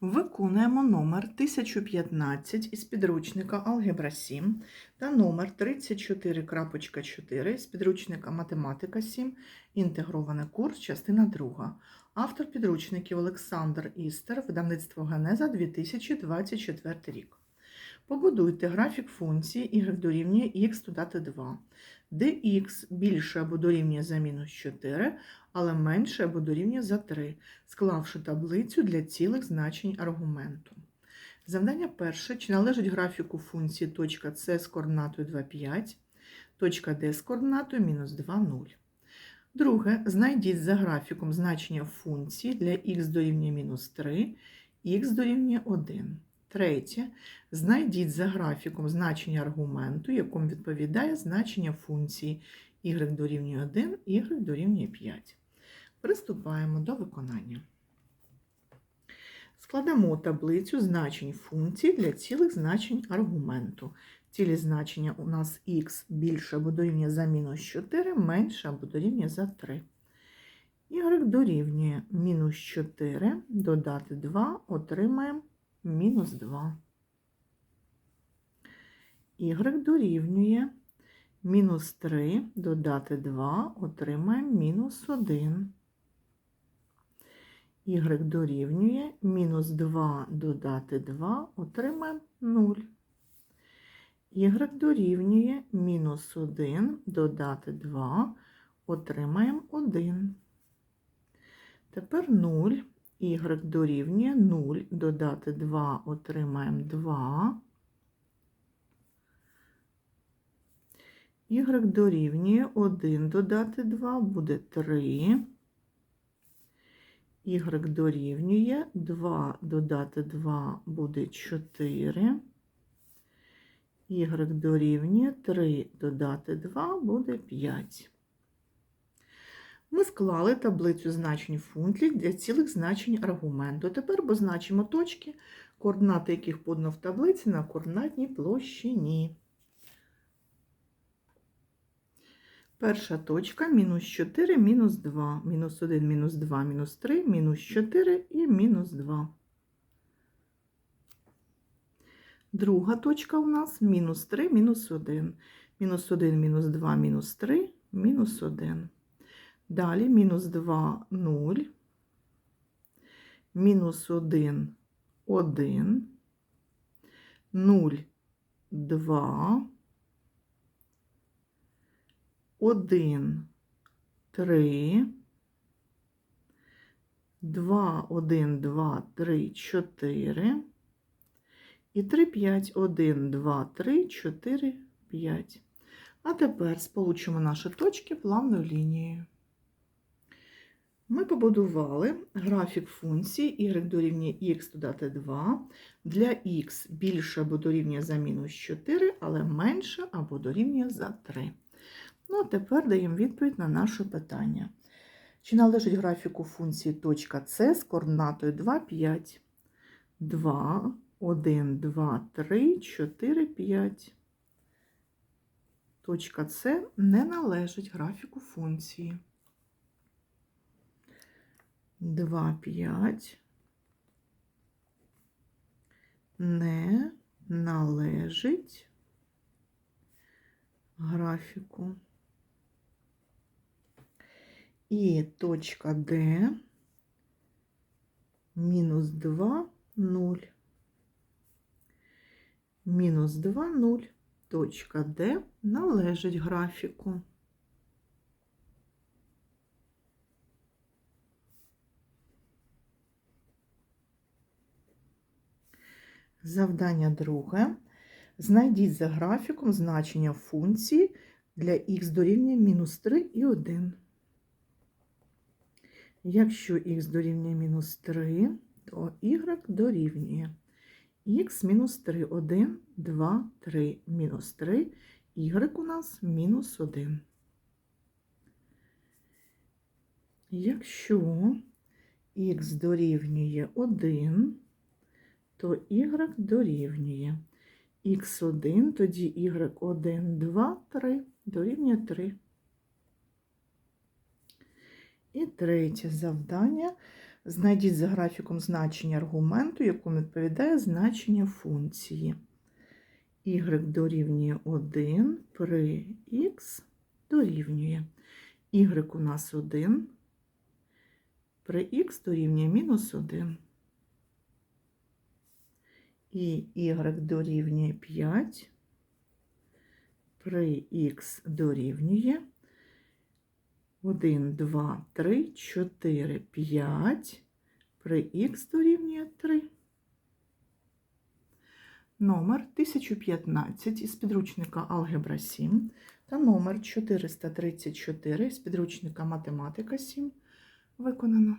Виконуємо номер 1015 із підручника Алгебра 7 та номер 34.4 з підручника Математика 7, інтегрований курс, частина 2. Автор підручників Олександр Істер, видавництво Генеза 2024 рік. Побудуйте графік функції y дорівнює x додати 2, де x більше або дорівнює за мінус 4, але менше або дорівнює за 3, склавши таблицю для цілих значень аргументу. Завдання перше. Чи належить графіку функції точка С з координатою 2,5, точка Д з координатою мінус 2, 0. Друге. Знайдіть за графіком значення функції для х дорівнює мінус 3, х дорівнює 1. Третє. Знайдіть за графіком значення аргументу, якому відповідає значення функції y дорівнює 1, y дорівнює 5. Приступаємо до виконання. Складемо таблицю значень функцій для цілих значень аргументу. Цілі значення у нас х більше або дорівнює за мінус 4, менше або дорівнює за 3. y дорівнює мінус 4, додати 2, отримаємо мінус 2. y дорівнює мінус 3, додати 2, отримаємо мінус 1. y дорівнює мінус 2 додати 2, отримаємо 0. y дорівнює мінус 1 додати 2, отримаємо 1. Тепер 0. Y дорівнює 0 додати 2, отримаємо 2. y дорівнює 1 додати 2 буде 3. y дорівнює 2 додати 2 буде 4. y дорівнює 3 додати 2 буде 5. Ми склали таблицю значень функцій для цілих значень аргументу. Тепер позначимо точки, координати яких подано в таблиці на координатній площині. Перша точка мінус 4, мінус 2, мінус 1, мінус 2, мінус 3, мінус 4 і мінус 2. Друга точка у нас мінус 3, мінус 1. Мінус 1, мінус 2, мінус 3, мінус 1. Далі мінус 2, 0, мінус 1, 1, 0, 2, 1, 3, 2, 1, 2, 3, 4 і 3, 5, 1, 2, 3, 4, 5. А тепер сполучимо наші точки плавною лінією. Ми побудували графік функції y дорівнює х додати 2 для х більше або дорівнює за мінус 4, але менше або дорівнює за 3. Ну, а тепер даємо відповідь на наше питання. Чи належить графіку функції точка С з координатою 2, 5? 2, 1, 2, 3, 4, 5. Точка С не належить графіку функції. 2, 5 не належить графіку. І точка Д мінус 2, 0. Мінус 2, 0. Точка Д належить графіку. Завдання друге. Знайдіть за графіком значення функції для х дорівнює мінус 3 і 1. Якщо х дорівнює мінус 3, то y дорівнює х мінус 3, 1, 2, 3, мінус 3, y у нас мінус 1. Якщо х дорівнює 1, то y дорівнює х1, тоді y1, 2, 3 дорівнює 3. І третє завдання Знайдіть за графіком значення аргументу, якому відповідає значення функції. y дорівнює 1 при x дорівнює. y у нас 1, при x дорівнює мінус 1. І y дорівнює 5, при x дорівнює 1, 2, 3, 4, 5, при х дорівнює 3. Номер 1015 із підручника Алгебра 7 та номер 434 з підручника Математика 7 виконано.